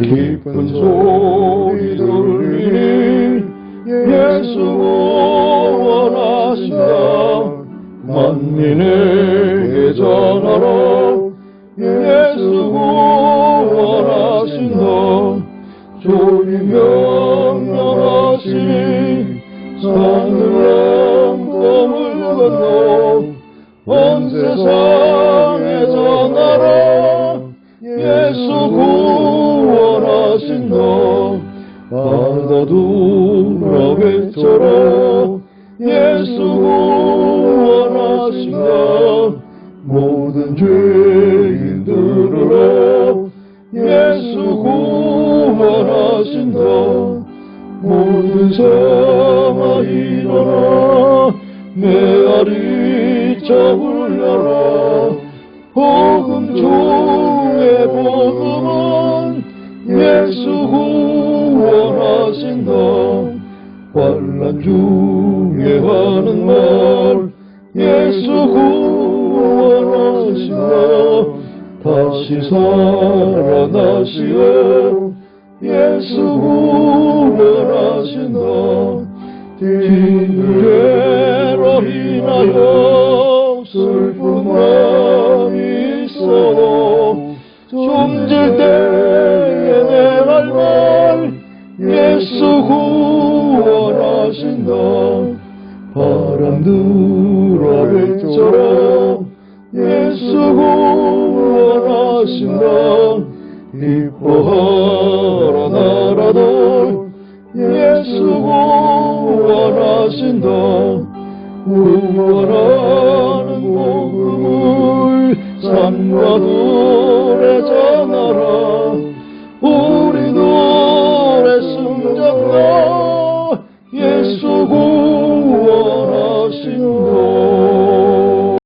깊은 소리 들리니 예수 원하신다 만민에게 전하라 예수 원하신다 조리 명령하시니 산을 람tom을 건너 온 세상에 전하라 예수 구 외쳐라 예수 구원하신다 모든 죄인 들으라 예수 구원하신다 모든 사마 일어나 메아리 잡으려라. 복음 중에 복음은 예수 구원 중에 하는 말 예수 구원하신다 다시 살아나시어 예수 구원하신다 뒷죄로 인하여 슬픈 마음이 있어도 숨질 때에 내랄말 예수 구원 하신다 바람 외쳐라 예수 구원하신다. 기뻐하라 나라도 예수 구원하신다. 구원하는 복음을 산과 도